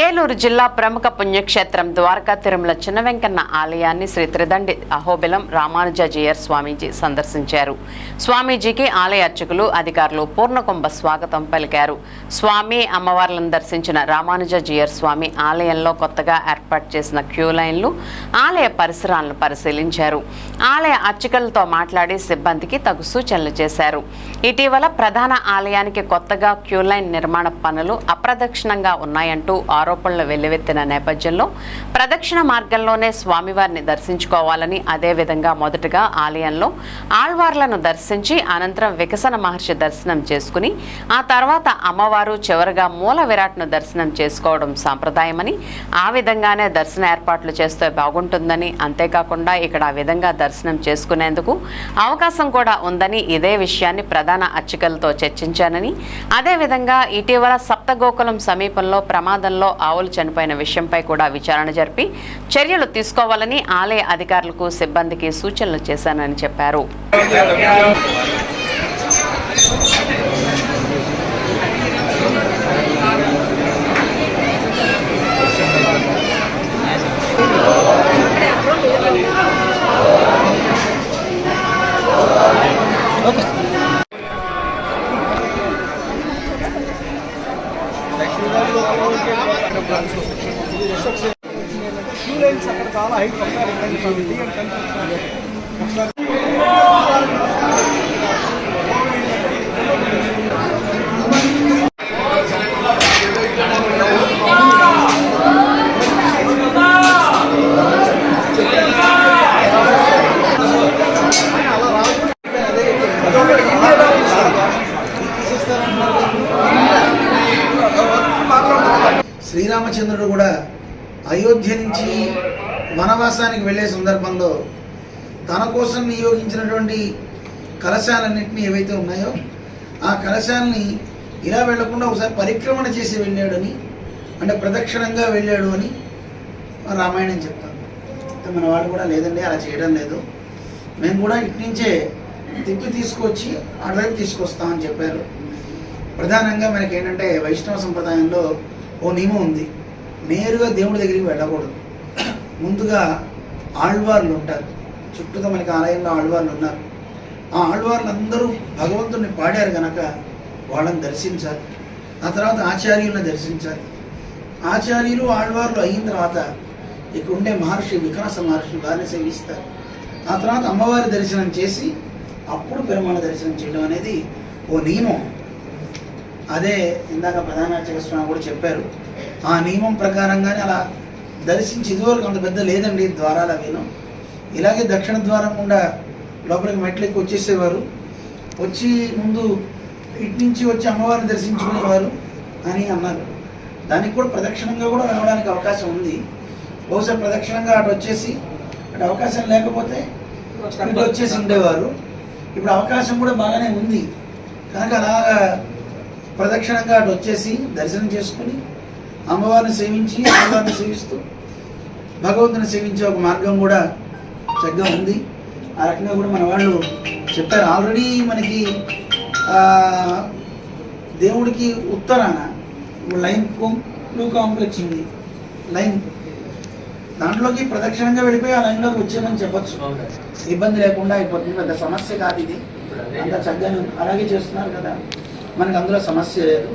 ఏలూరు జిల్లా ప్రముఖ పుణ్యక్షేత్రం ద్వారకా తిరుమల చిన్న వెంకన్న ఆలయాన్ని శ్రీ త్రిదండి అహోబిలం రామానుజాజీయర్ స్వామీజీ సందర్శించారు. స్వామీజీకి ఆలయ అర్చకులు అధికారులు పూర్ణకుంభ స్వాగతం పలికారు. స్వామి అమ్మవార్లను దర్శించిన రామానుజాజీయర్ స్వామి ఆలయంలో కొత్తగా ఏర్పాటు చేసిన క్యూ లైన్లు ఆలయ పరిసరాలను పరిశీలించారు. ఆలయ అర్చకులతో మాట్లాడి సిబ్బందికి తగు సూచనలు చేశారు. ఇటీవల ప్రధాన ఆలయానికి కొత్తగా క్యూ లైన్ నిర్మాణ పనులు అప్రదక్షిణంగా ఉన్నాయంటూ ఆరోపణలు వెల్లువెత్తిన నేపథ్యంలో ప్రదక్షిణ మార్గంలోనే స్వామివారిని దర్శించుకోవాలని అదేవిధంగా మొదటగా ఆలయంలో ఆళ్వార్లను దర్శించి అనంతరం వికసన మహర్షి దర్శనం చేసుకుని ఆ తర్వాత అమ్మవారు చివరగా మూల విరాట్ను దర్శనం చేసుకోవడం సాంప్రదాయమని ఆ విధంగానే దర్శన ఏర్పాట్లు చేస్తే బాగుంటుందని అంతేకాకుండా ఇక్కడ ఆ విధంగా దర్శనం చేసుకునేందుకు అవకాశం కూడా ఉందని ఇదే విషయాన్ని ప్రధాన అర్చకులతో చర్చించానని అదేవిధంగా ఇటీవల సప్తగోకులం సమీపంలో ప్రమాదంలో ఆవులు చనిపోయిన విషయంపై కూడా విచారణ జరిపి చర్యలు తీసుకోవాలని ఆలయ అధికారులకు సిబ్బందికి సూచనలు చేశానని చెప్పారు. క్యూ లైన్స్ అక్కడ చాలా హైట్ ఒకసారి ఒకసారి శ్రీరామచంద్రుడు కూడా అయోధ్య నుంచి వనవాసానికి వెళ్ళే సందర్భంలో తన కోసం నియోగించినటువంటి కలశాలన్నింటినీ ఏవైతే ఉన్నాయో ఆ కలశాలని ఇలా వెళ్ళకుండా ఒకసారి పరిక్రమణ చేసి వెళ్ళాడని అంటే ప్రదక్షిణంగా వెళ్ళాడు అని రామాయణం చెప్తాను మన వాడు కూడా లేదండి అలా చేయడం లేదు. మేము కూడా ఇటు నుంచే తిప్పి తీసుకొచ్చి అటువైపు తీసుకొస్తామని చెప్పారు. ప్రధానంగా మనకి ఏంటంటే వైష్ణవ సంప్రదాయంలో ఓ నియమం ఉంది. నేరుగా దేవుడి దగ్గరికి వెళ్ళకూడదు. ముందుగా ఆళ్వార్లు ఉంటారు. చుట్టూతో మనకి ఆలయంలో ఆళ్వార్లు ఉన్నారు. ఆ ఆళ్వార్లు అందరూ భగవంతుడిని పాడారు కనుక వాళ్ళని దర్శించాలి. ఆ తర్వాత ఆచార్యులను దర్శించాలి. ఆచార్యులు ఆళ్వార్లు అయిన తర్వాత ఇక్కడ ఉండే మహర్షి వికాస మహర్షి వారిని సేవిస్తారు. ఆ తర్వాత అమ్మవారి దర్శనం చేసి అప్పుడు పెరుమాళ దర్శనం చేయడం అనేది ఓ నియమం. అదే ఇందాక ప్రధాన అర్చకస్వామి కూడా చెప్పారు. ఆ నియమం ప్రకారంగానే అలా దర్శించి ఇదివరకు అంత పెద్ద లేదండి ద్వారాలు అవిను ఇలాగే దక్షిణ ద్వారం గుండా లోపలికి మెట్లెక్కి వచ్చేసేవారు. వచ్చి ముందు ఇటు నుంచి వచ్చి అమ్మవారిని దర్శించుకునేవారు అని అన్నారు. దానికి కూడా ప్రదక్షిణంగా కూడా రావడానికి అవకాశం ఉంది. బహుశా ప్రదక్షిణంగా అటు వచ్చేసి అటు అవకాశం లేకపోతే ఇటు వచ్చేసి ఉండేవారు. ఇప్పుడు అవకాశం కూడా బాగానే ఉంది. కనుక అలాగా ప్రదక్షిణంగా అటు వచ్చేసి దర్శనం చేసుకుని అమ్మవారిని సేవించి అమ్మవారిని సేవిస్తూ భగవంతుని సేవించే ఒక మార్గం కూడా చక్కగా ఉంది. ఆ రకంగా కూడా మన వాళ్ళు చెప్పారు. ఆల్రెడీ మనకి దేవుడికి ఉత్తరాన లైన్ బ్లూ కాంప్లెక్స్ ఉంది. లైన్. దాంట్లోకి ప్రదక్షిణంగా వెళ్ళిపోయి ఆ లైన్లోకి వచ్చామని చెప్పొచ్చు. ఇబ్బంది లేకుండా అయిపోతుంది. పెద్ద సమస్య కాదు ఇది. అంత చక్కగా అలాగే చేస్తున్నారు కదా. మనకు అందులో సమస్య లేదు.